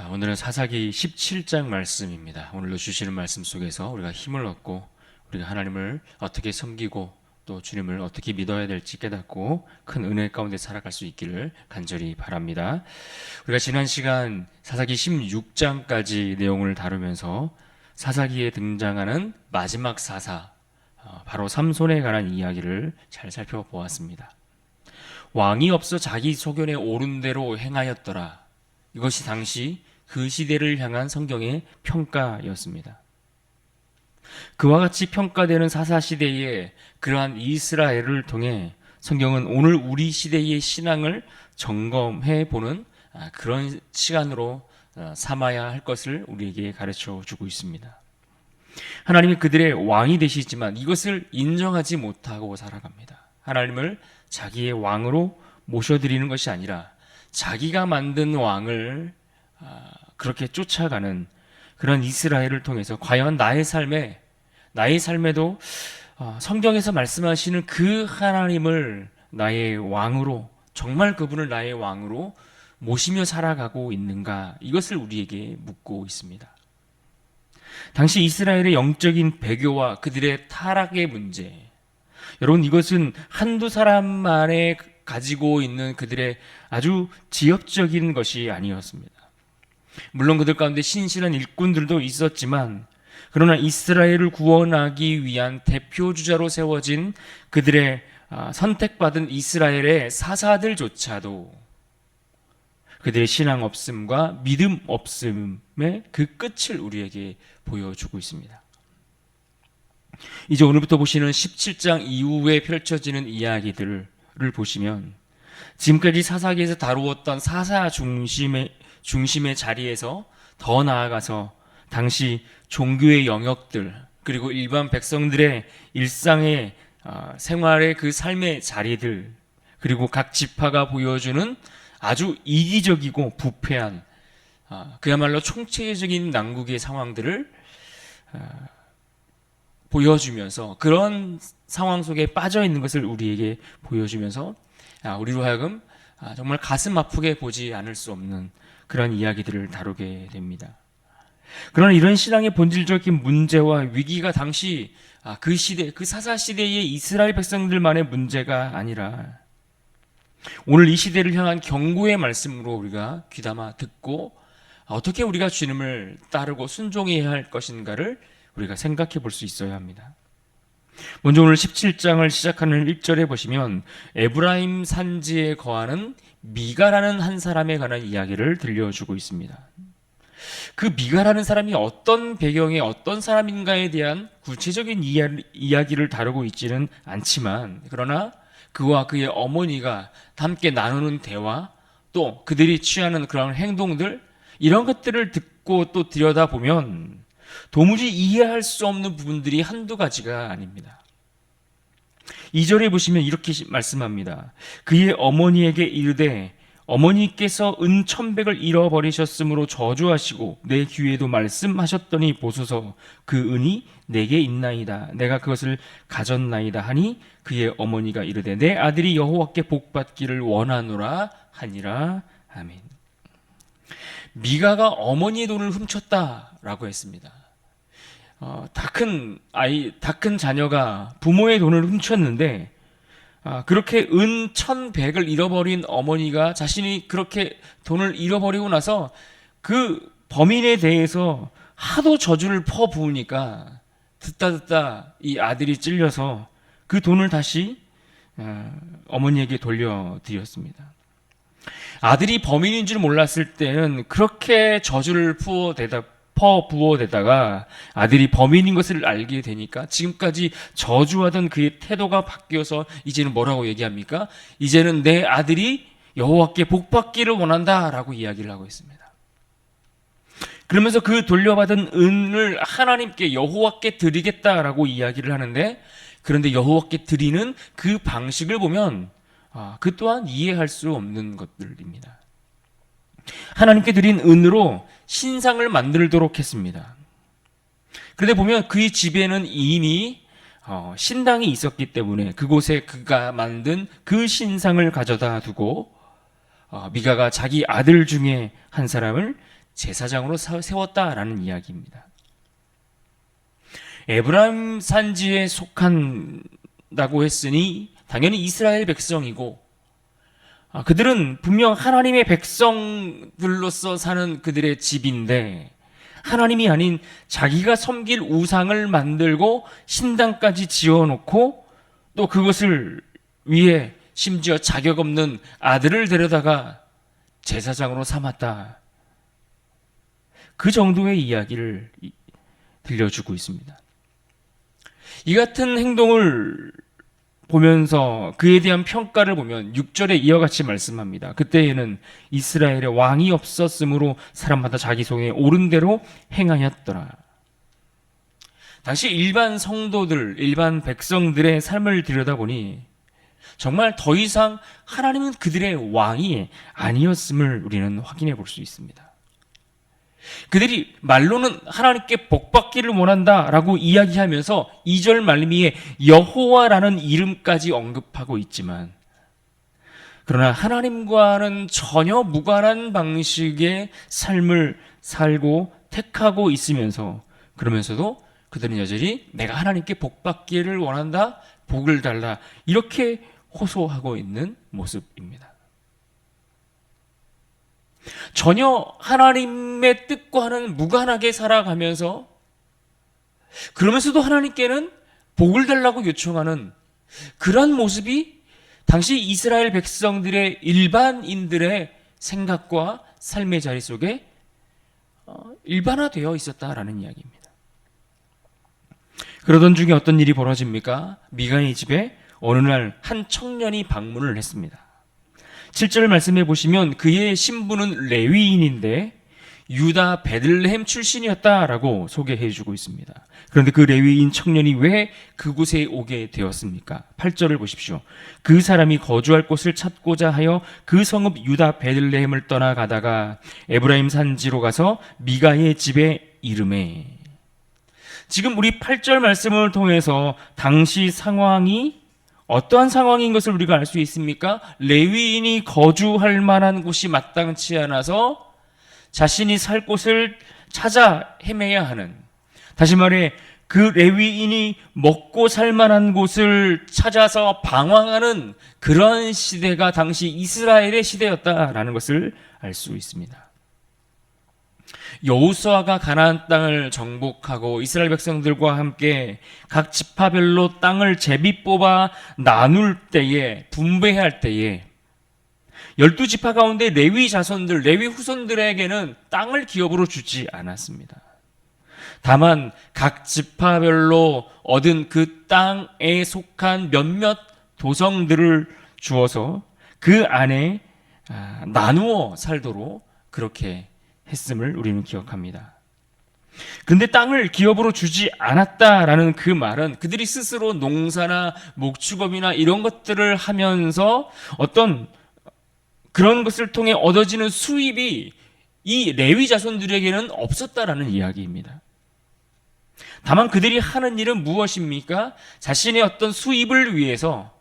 아, 오늘은 사사기 17장 말씀입니다. 오늘로 주시는 말씀 속에서 우리가 힘을 얻고 우리가 하나님을 어떻게 섬기고 또 주님을 어떻게 믿어야 될지 깨닫고 큰 은혜 가운데 살아갈 수 있기를 간절히 바랍니다. 우리가 지난 시간 사사기 16장까지 내용을 다루면서 사사기에 등장하는 마지막 사사 어, 바로 삼손에 관한 이야기를 잘 살펴보았습니다. 왕이 없어 자기 소견에 옳은 대로 행하였더라. 이것이 당시 그 시대를 향한 성경의 평가였습니다. 그와 같이 평가되는 사사 시대에 그러한 이스라엘을 통해 성경은 오늘 우리 시대의 신앙을 점검해 보는 아, 그런 시간으로 어, 삼아야 할 것을 우리에게 가르쳐 주고 있습니다. 하나님이 그들의 왕이 되시지만 이것을 인정하지 못하고 살아갑니다. 하나님을 자기의 왕으로 모셔드리는 것이 아니라 자기가 만든 왕을 아, 그렇게 쫓아가는 그런 이스라엘을 통해서 과연 나의 삶에 나의 삶에도 아, 성경에서 말씀하시는 그 하나님을 나의 왕으로 정말 그분을 나의 왕으로 모시며 살아가고 있는가 이것을 우리에게 묻고 있습니다. 당시 이스라엘의 영적인 배교와 그들의 타락의 문제 여러분 이것은 한두 사람만의 가지고 있는 그들의 아주 지엽적인 것이 아니었습니다. 물론 그들 가운데 신실한 일꾼들도 있었지만 그러나 이스라엘을 구원하기 위한 대표 주자로 세워진 그들의 아, 선택받은 이스라엘의 사사들조차도 그들의 신앙 없음과 믿음 없음의 그 끝을 우리에게 보여주고 있습니다. 이제 오늘부터 보시는 17장 이후에 펼쳐지는 이야기들을 보시면 지금까지 사사기에서 다루었던 사사 중심의 중심의 자리에서 더 나아가서 당시 종교의 영역들 그리고 일반 백성들의 일상의 아, 생활의 그 삶의 자리들 그리고 각 지파가 보여주는 아주 이기적이고 부패한 아, 그야말로 총체적인 난국의 상황들을 아, 보여주면서 그런 상황 속에 빠져 있는 것을 우리에게 보여주면서 우리로 하여금 정말 가슴 아프게 보지 않을 수 없는 그런 이야기들을 다루게 됩니다. 그러나 이런 신앙의 본질적인 문제와 위기가 당시 그 시대, 그 사사 시대의 이스라엘 백성들만의 문제가 아니라 오늘 이 시대를 향한 경고의 말씀으로 우리가 귀담아 듣고 어떻게 우리가 주님을 따르고 순종해야 할 것인가를 우리가 생각해 볼 수 있어야 합니다. 먼저 오늘 17장을 시작하는 1절에 보시면 에브라임 산지에 거하는 미가라는 한 사람에 관한 이야기를 들려주고 있습니다. 그 미가라는 사람이 어떤 배경의 어떤 사람인가에 대한 구체적인 이야기를 다루고 있지는 않지만 그러나 그와 그의 어머니가 함께 나누는 대화 또 그들이 취하는 그런 행동들 이런 것들을 듣고 또 들여다보면 도무지 이해할 수 없는 부분들이 한두 가지가 아닙니다. 2절에 보시면 이렇게 말씀합니다. 그의 어머니에게 이르되 어머니께서 은 천백을 잃어버리셨으므로 저주하시고 내 귀에도 말씀하셨더니 보소서 그 은이 내게 있나이다. 내가 그것을 가졌나이다 하니 그의 어머니가 이르되 내 아들이 여호와께 복받기를 원하노라 하니라. 아멘. 미가가 어머니의 돈을 훔쳤다라고 했습니다. 어, 다큰 아이, 다 큰 자녀가 부모의 돈을 훔쳤는데 아, 그렇게 은 천백을 잃어버린 어머니가 자신이 그렇게 돈을 잃어버리고 나서 그 범인에 대해서 하도 저주를 퍼부으니까 듣다 듣다 이 아들이 찔려서 그 돈을 다시 어, 어머니에게 돌려드렸습니다. 아들이 범인인 줄 몰랐을 때는 그렇게 저주를 부어대다 퍼 부어대다가 아들이 범인인 것을 알게 되니까 지금까지 저주하던 그의 태도가 바뀌어서 이제는 뭐라고 얘기합니까? 이제는 내 아들이 여호와께 복받기를 원한다라고 이야기를 하고 있습니다. 그러면서 그 돌려받은 은을 하나님께 여호와께 드리겠다라고 이야기를 하는데 그런데 여호와께 드리는 그 방식을 보면 아, 그 또한 이해할 수 없는 것들입니다. 하나님께 드린 은으로 신상을 만들도록 했습니다. 그런데 보면 그의 집에는 이미 어, 신당이 있었기 때문에 그곳에 그가 만든 그 신상을 가져다 두고 어, 미가가 자기 아들 중에 한 사람을 제사장으로 사- 세웠다라는 이야기입니다. 에브라임 산지에 속한다고 했으니 당연히 이스라엘 백성이고 아, 그들은 분명 하나님의 백성들로서 사는 그들의 집인데 하나님이 아닌 자기가 섬길 우상을 만들고 신당까지 지어놓고 또 그것을 위해 심지어 자격 없는 아들을 데려다가 제사장으로 삼았다. 그 정도의 이야기를 이- 들려주고 있습니다. 이 같은 행동을 보면서 그에 대한 평가를 보면 6절에 이와 같이 말씀합니다. 그때에는 이스라엘에 왕이 없었으므로 사람마다 자기 손에 옳은 대로 행하였더라. 당시 일반 성도들, 일반 백성들의 삶을 들여다보니 정말 더 이상 하나님은 그들의 왕이 아니었음을 우리는 확인해 볼 수 있습니다. 그들이 말로는 하나님께 복받기를 원한다라고 이야기하면서 2절 말미에 여호와라는 이름까지 언급하고 있지만 그러나 하나님과는 전혀 무관한 방식의 삶을 살고 택하고 있으면서 그러면서도 그들은 여전히 내가 하나님께 복받기를 원한다, 복을 달라 이렇게 호소하고 있는 모습입니다. 전혀 하나님의 뜻과는 무관하게 살아가면서 그러면서도 하나님께는 복을 달라고 요청하는 그런 모습이 당시 이스라엘 백성들의 일반인들의 생각과 삶의 자리 속에 어, 일반화되어 있었다라는 이야기입니다. 그러던 중에 어떤 일이 벌어집니까? 미가의 집에 어느 날 한 청년이 방문을 했습니다. 7절 말씀해 보시면 그의 신부는 레위인인데 유다 베들레헴 출신이었다라고 소개해 주고 있습니다. 그런데 그 레위인 청년이 왜 그곳에 오게 되었습니까? 8절을 보십시오. 그 사람이 거주할 곳을 찾고자 하여 그 성읍 유다 베들레헴을 떠나가다가 에브라임 산지로 가서 미가의 집에 이름에 지금 우리 8절 말씀을 통해서 당시 상황이 어떠한 상황인 것을 우리가 알 수 있습니까? 레위인이 거주할 만한 곳이 마땅치 않아서 자신이 살 곳을 찾아 헤매야 하는 다시 말해 그 레위인이 먹고 살 만한 곳을 찾아서 방황하는 그런 시대가 당시 이스라엘의 시대였다라는 것을 알 수 있습니다. 여호수아가 가나안 땅을 정복하고 이스라엘 백성들과 함께 각 지파별로 땅을 제비 뽑아 나눌 때에 분배할 때에 열두 지파 가운데 레위 자손들, 레위 후손들에게는 땅을 기업으로 주지 않았습니다. 다만 각 지파별로 얻은 그 땅에 속한 몇몇 도성들을 주어서 그 안에 아, 나누어 살도록 그렇게 했음을 우리는 기억합니다. 그런데 땅을 기업으로 주지 않았다라는 그 말은 그들이 스스로 농사나 목축업이나 이런 것들을 하면서 어떤 그런 것을 통해 얻어지는 수입이 이 레위 자손들에게는 없었다라는 이야기입니다. 다만 그들이 하는 일은 무엇입니까? 자신의 어떤 수입을 위해서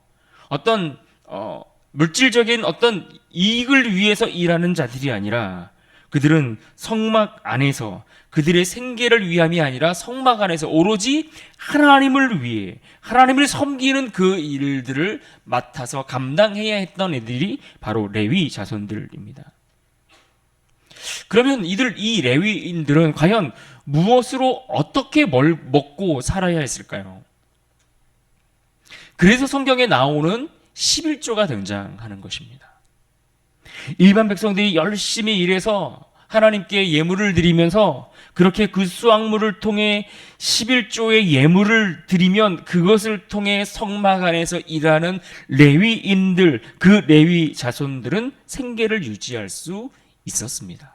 어떤 어, 물질적인 어떤 이익을 위해서 일하는 자들이 아니라 그들은 성막 안에서 그들의 생계를 위함이 아니라 성막 안에서 오로지 하나님을 위해 하나님을 섬기는 그 일들을 맡아서 감당해야 했던 애들이 바로 레위 자손들입니다. 그러면 이들 이 레위인들은 과연 무엇으로 어떻게 뭘 먹고 살아야 했을까요? 그래서 성경에 나오는 11조가 등장하는 것입니다. 일반 백성들이 열심히 일해서 하나님께 예물을 드리면서 그렇게 그 수확물을 통해 11조의 예물을 드리면 그것을 통해 성막 안에서 일하는 레위인들, 그 레위 자손들은 생계를 유지할 수 있었습니다.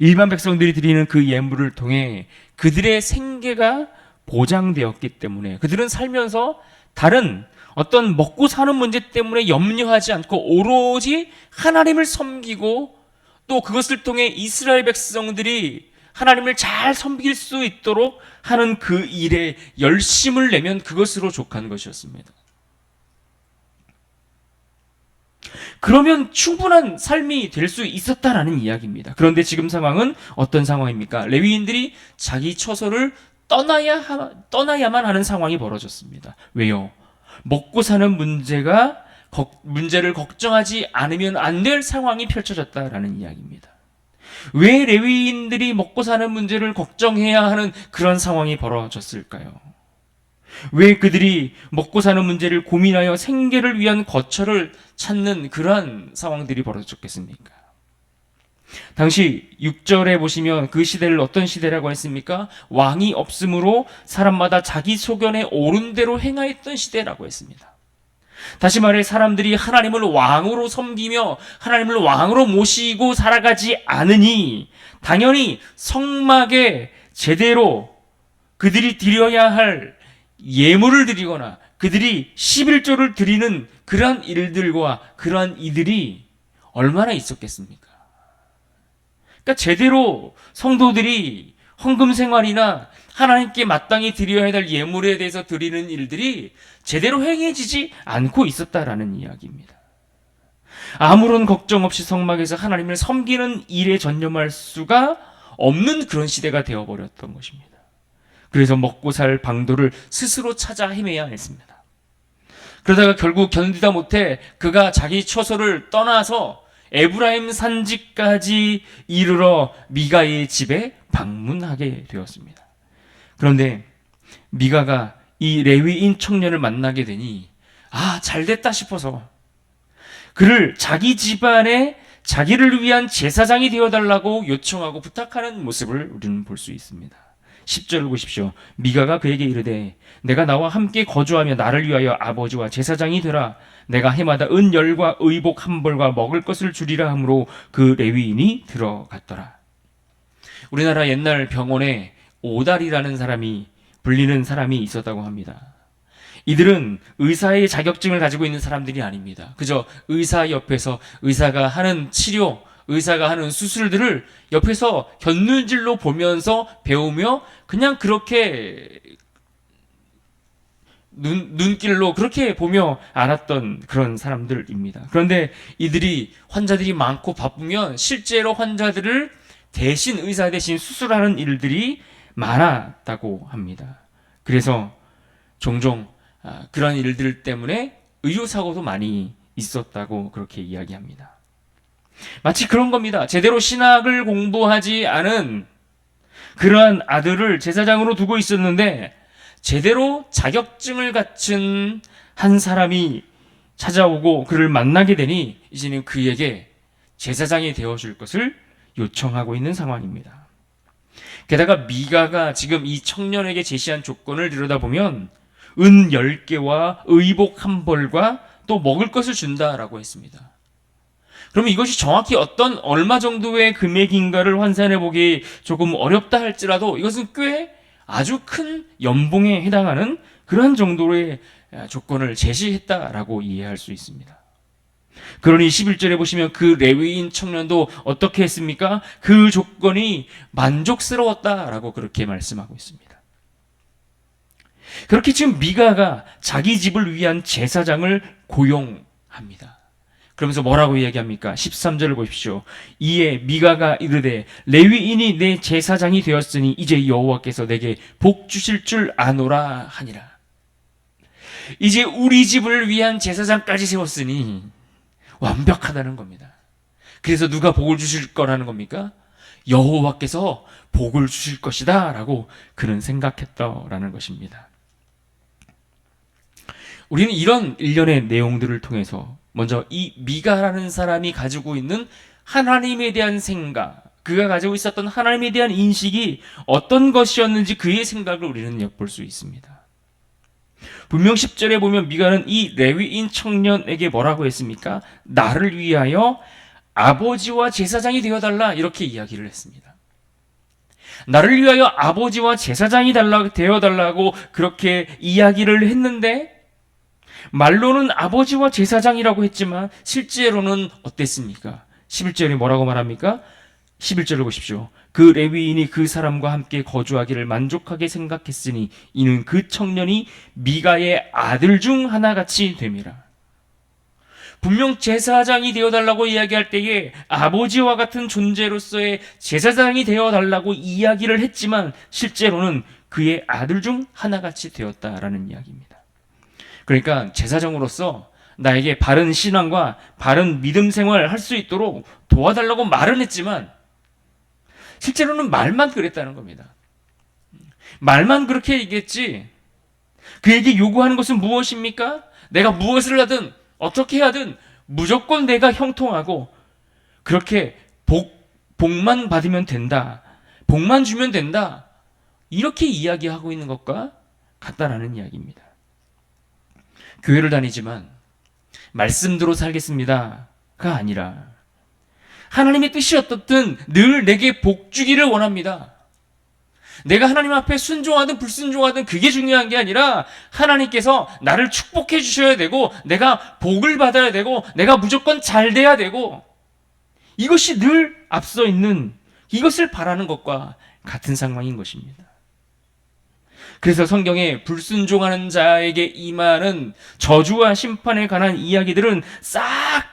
일반 백성들이 드리는 그 예물을 통해 그들의 생계가 보장되었기 때문에 그들은 살면서 다른 어떤 먹고 사는 문제 때문에 염려하지 않고 오로지 하나님을 섬기고 또 그것을 통해 이스라엘 백성들이 하나님을 잘 섬길 수 있도록 하는 그 일에 열심을 내면 그것으로 족한 것이었습니다. 그러면 충분한 삶이 될 수 있었다라는 이야기입니다. 그런데 지금 상황은 어떤 상황입니까? 레위인들이 자기 처소를 떠나야 하, 떠나야만 하는 상황이 벌어졌습니다. 왜요? 먹고 사는 문제가 걱- 문제를 걱정하지 않으면 안 될 상황이 펼쳐졌다라는 이야기입니다. 왜 레위인들이 먹고 사는 문제를 걱정해야 하는 그런 상황이 벌어졌을까요? 왜 그들이 먹고 사는 문제를 고민하여 생계를 위한 거처를 찾는 그러한 상황들이 벌어졌겠습니까? 당시 6절에 보시면 그 시대를 어떤 시대라고 했습니까? 왕이 없으므로 사람마다 자기 소견에 옳은 대로 행하였던 시대라고 했습니다. 다시 말해 사람들이 하나님을 왕으로 섬기며 하나님을 왕으로 모시고 살아가지 않으니 당연히 성막에 제대로 그들이 드려야 할 예물을 드리거나 그들이 11조를 드리는 그러한 일들과 그러한 이들이 얼마나 있었겠습니까? 그러니까 제대로 성도들이 헌금 생활이나 하나님께 마땅히 드려야 될 예물에 대해서 드리는 일들이 제대로 행해지지 않고 있었다라는 이야기입니다. 아무런 걱정 없이 성막에서 하나님을 섬기는 일에 전념할 수가 없는 그런 시대가 되어버렸던 것입니다. 그래서 먹고 살 방도를 스스로 찾아 헤매야 했습니다. 그러다가 결국 견디다 못해 그가 자기 처소를 떠나서 에브라임 산지까지 이르러 미가의 집에 방문하게 되었습니다. 그런데 미가가 이 레위인 청년을 만나게 되니 아, 잘 됐다 싶어서 그를 자기 집안에 자기를 위한 제사장이 되어 달라고 요청하고 부탁하는 모습을 우리는 볼 수 있습니다. 10절을 보십시오. 미가가 그에게 이르되 내가 나와 함께 거주하며 나를 위하여 아버지와 제사장이 되라. 내가 해마다 은 열과 의복 한 벌과 먹을 것을 주리라 하므로 그 레위인이 들어갔더라. 우리나라 옛날 병원에 오달이라는 사람이 불리는 사람이 있었다고 합니다. 이들은 의사의 자격증을 가지고 있는 사람들이 아닙니다. 그저 의사 옆에서 의사가 하는 치료, 의사가 하는 수술들을 옆에서 견눈질로 보면서 배우며 그냥 그렇게 눈, 눈길로 그렇게 보며 알았던 그런 사람들입니다. 그런데 이들이 환자들이 많고 바쁘면 실제로 환자들을 대신 의사 대신 수술하는 일들이 많았다고 합니다. 그래서 종종 아, 그런 일들 때문에 의료사고도 많이 있었다고 그렇게 이야기합니다. 마치 그런 겁니다. 제대로 신학을 공부하지 않은 그러한 아들을 제사장으로 두고 있었는데 제대로 자격증을 갖춘 한 사람이 찾아오고 그를 만나게 되니 이제는 그에게 제사장이 되어 줄 것을 요청하고 있는 상황입니다. 게다가 미가가 지금 이 청년에게 제시한 조건을 들여다보면 은 10개와 의복 한 벌과 또 먹을 것을 준다라고 했습니다. 그러면 이것이 정확히 어떤 얼마 정도의 금액인가를 환산해 보기 조금 어렵다 할지라도 이것은 꽤 아주 큰 연봉에 해당하는 그러한 정도의 조건을 제시했다라고 이해할 수 있습니다. 그러니 11절에 보시면 그 레위인 청년도 어떻게 했습니까? 그 조건이 만족스러웠다라고 그렇게 말씀하고 있습니다. 그렇게 지금 미가가 자기 집을 위한 제사장을 고용합니다. 그러면서 뭐라고 이야기합니까? 13절을 보십시오. 이에 미가가 이르되 레위인이 내 제사장이 되었으니 이제 여호와께서 내게 복 주실 줄 아노라 하니라. 이제 우리 집을 위한 제사장까지 세웠으니 완벽하다는 겁니다. 그래서 누가 복을 주실 거라는 겁니까? 여호와께서 복을 주실 것이다라고 그는 생각했다라는 것입니다. 우리는 이런 일련의 내용들을 통해서 먼저 이 미가라는 사람이 가지고 있는 하나님에 대한 생각, 그가 가지고 있었던 하나님에 대한 인식이 어떤 것이었는지 그의 생각을 우리는 엿볼 수 있습니다. 분명 10절에 보면 미가는 이 레위인 청년에게 뭐라고 했습니까? 나를 위하여 아버지와 제사장이 되어달라 이렇게 이야기를 했습니다. 나를 위하여 아버지와 제사장이 달라 되어달라고 그렇게 이야기를 했는데 말로는 아버지와 제사장이라고 했지만 실제로는 어땠습니까? 11절에 뭐라고 말합니까? 11절을 보십시오. 그 레위인이 그 사람과 함께 거주하기를 만족하게 생각했으니 이는 그 청년이 미가의 아들 중 하나같이 됨이라. 분명 제사장이 되어달라고 이야기할 때에 아버지와 같은 존재로서의 제사장이 되어달라고 이야기를 했지만 실제로는 그의 아들 중 하나같이 되었다라는 이야기입니다. 그러니까 제사장으로서 나에게 바른 신앙과 바른 믿음 생활을 할수 있도록 도와달라고 말은 했지만 실제로는 말만 그랬다는 겁니다. 말만 그렇게 얘기했지 그에게 요구하는 것은 무엇입니까? 내가 무엇을 하든 어떻게 하든 무조건 내가 형통하고 그렇게 복, 복만 받으면 된다. 복만 주면 된다. 이렇게 이야기하고 있는 것과 같다라는 이야기입니다. 교회를 다니지만 말씀대로 살겠습니다가 아니라 하나님의 뜻이 어떻든 늘 내게 복 주기를 원합니다. 내가 하나님 앞에 순종하든 불순종하든 그게 중요한 게 아니라 하나님께서 나를 축복해 주셔야 되고 내가 복을 받아야 되고 내가 무조건 잘 돼야 되고 이것이 늘 앞서 있는 이것을 바라는 것과 같은 상황인 것입니다. 그래서 성경에 불순종하는 자에게 임하는 저주와 심판에 관한 이야기들은 싹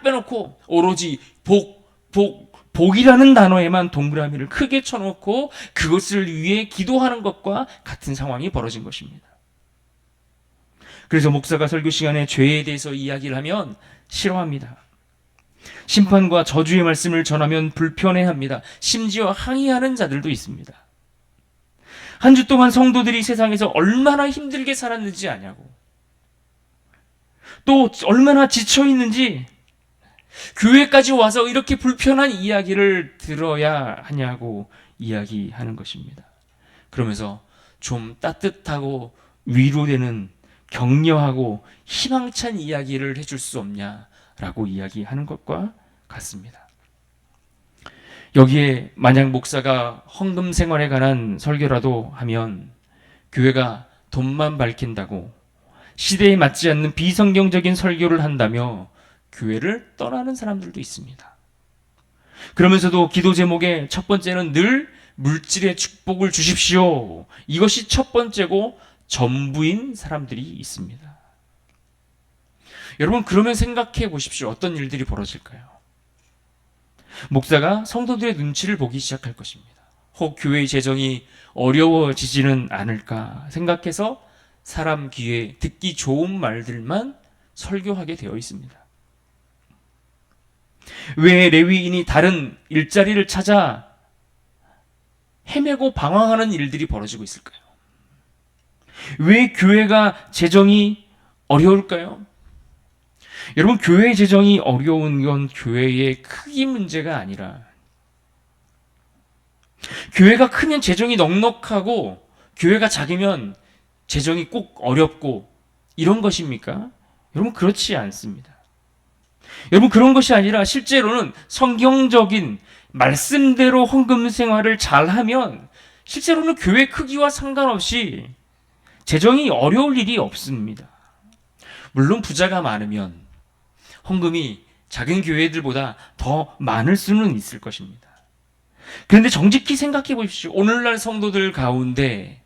빼놓고 오로지 복, 복, 복이라는 단어에만 동그라미를 크게 쳐놓고 그것을 위해 기도하는 것과 같은 상황이 벌어진 것입니다. 그래서 목사가 설교 시간에 죄에 대해서 이야기를 하면 싫어합니다. 심판과 저주의 말씀을 전하면 불편해합니다. 심지어 항의하는 자들도 있습니다. 한 주 동안 성도들이 세상에서 얼마나 힘들게 살았는지 아냐고. 또 얼마나 지쳐 있는지 교회까지 와서 이렇게 불편한 이야기를 들어야 하냐고 이야기하는 것입니다. 그러면서 좀 따뜻하고 위로되는 격려하고 희망찬 이야기를 해줄 수 없냐라고 이야기하는 것과 같습니다. 여기에 만약 목사가 헌금 생활에 관한 설교라도 하면 교회가 돈만 밝힌다고 시대에 맞지 않는 비성경적인 설교를 한다며 교회를 떠나는 사람들도 있습니다. 그러면서도 기도 제목의 첫 번째는 늘 물질의 축복을 주십시오. 이것이 첫 번째고 전부인 사람들이 있습니다. 여러분, 그러면 생각해 보십시오. 어떤 일들이 벌어질까요? 목사가 성도들의 눈치를 보기 시작할 것입니다. 혹 교회의 재정이 어려워지지는 않을까 생각해서 사람 귀에 듣기 좋은 말들만 설교하게 되어 있습니다. 왜 레위인이 다른 일자리를 찾아 헤매고 방황하는 일들이 벌어지고 있을까요? 왜 교회가 재정이 어려울까요? 여러분, 교회 재정이 어려운 건 교회의 크기 문제가 아니라 교회가 크면 재정이 넉넉하고 교회가 작으면 재정이 꼭 어렵고 이런 것입니까? 여러분, 그렇지 않습니다. 여러분 그런 것이 아니라 실제로는 성경적인 말씀대로 헌금 생활을 잘하면 실제로는 교회 크기와 상관없이 재정이 어려울 일이 없습니다. 물론 부자가 많으면 헌금이 작은 교회들보다 더 많을 수는 있을 것입니다. 그런데 정직히 생각해 보십시오. 오늘날 성도들 가운데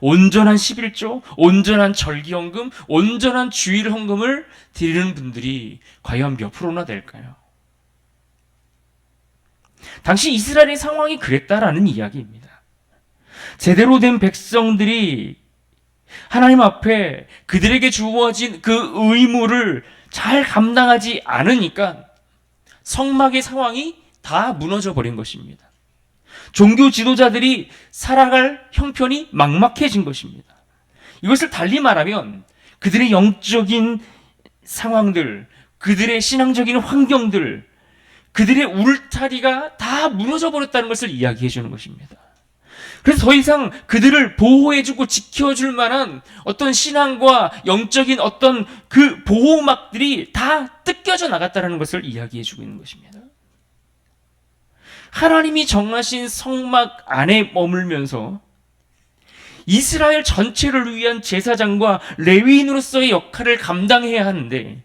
온전한 11조, 온전한 절기헌금, 온전한 주일 헌금을 드리는 분들이 과연 몇 프로나 될까요? 당시 이스라엘의 상황이 그랬다라는 이야기입니다. 제대로 된 백성들이 하나님 앞에 그들에게 주어진 그 의무를 잘 감당하지 않으니까 성막의 상황이 다 무너져 버린 것입니다. 종교 지도자들이 살아갈 형편이 막막해진 것입니다. 이것을 달리 말하면 그들의 영적인 상황들, 그들의 신앙적인 환경들, 그들의 울타리가 다 무너져 버렸다는 것을 이야기해 주는 것입니다. 그래서 더 이상 그들을 보호해주고 지켜줄 만한 어떤 신앙과 영적인 어떤 그 보호막들이 다 뜯겨져 나갔다는 것을 이야기해 주고 있는 것입니다. 하나님이 정하신 성막 안에 머물면서 이스라엘 전체를 위한 제사장과 레위인으로서의 역할을 감당해야 하는데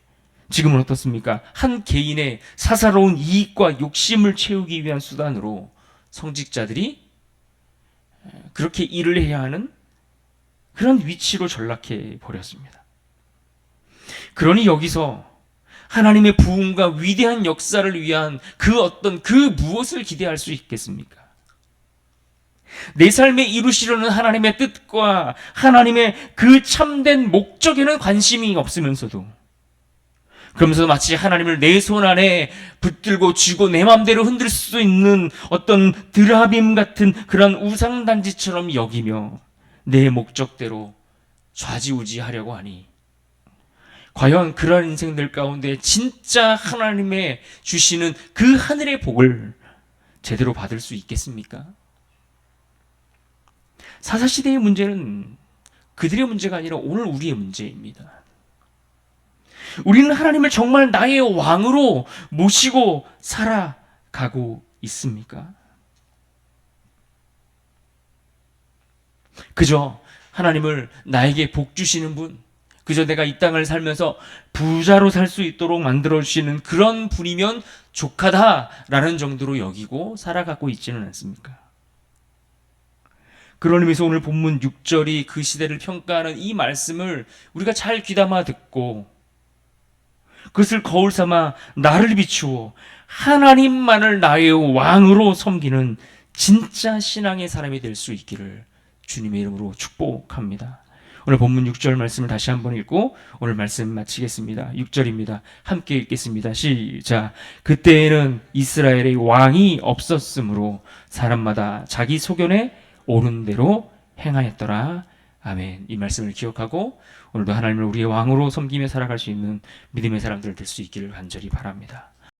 지금은 어떻습니까? 한 개인의 사사로운 이익과 욕심을 채우기 위한 수단으로 성직자들이 그렇게 일을 해야 하는 그런 위치로 전락해 버렸습니다. 그러니 여기서 하나님의 부흥과 위대한 역사를 위한 그 어떤 그 무엇을 기대할 수 있겠습니까? 내 삶에 이루시려는 하나님의 뜻과 하나님의 그 참된 목적에는 관심이 없으면서도 그러면서 마치 하나님을 내 손 안에 붙들고 쥐고 내 마음대로 흔들 수 있는 어떤 드라빔 같은 그런 우상단지처럼 여기며 내 목적대로 좌지우지하려고 하니 과연 그러한 인생들 가운데 진짜 하나님의 주시는 그 하늘의 복을 제대로 받을 수 있겠습니까? 사사시대의 문제는 그들의 문제가 아니라 오늘 우리의 문제입니다. 우리는 하나님을 정말 나의 왕으로 모시고 살아가고 있습니까? 그저 하나님을 나에게 복 주시는 분, 그저 내가 이 땅을 살면서 부자로 살 수 있도록 만들어 주시는 그런 분이면 족하다라는 정도로 여기고 살아가고 있지는 않습니까? 그런 의미에서 오늘 본문 6절이 그 시대를 평가하는 이 말씀을 우리가 잘 귀담아 듣고 그것을 거울 삼아 나를 비추어 하나님만을 나의 왕으로 섬기는 진짜 신앙의 사람이 될 수 있기를 주님의 이름으로 축복합니다. 오늘 본문 6절 말씀을 다시 한번 읽고 오늘 말씀 마치겠습니다. 6절입니다. 함께 읽겠습니다. 시작. 그때에는 이스라엘의 왕이 없었으므로 사람마다 자기 소견에 옳은 대로 행하였더라. 아멘. 이 말씀을 기억하고 오늘도 하나님을 우리의 왕으로 섬기며 살아갈 수 있는 믿음의 사람들 될 수 있기를 간절히 바랍니다.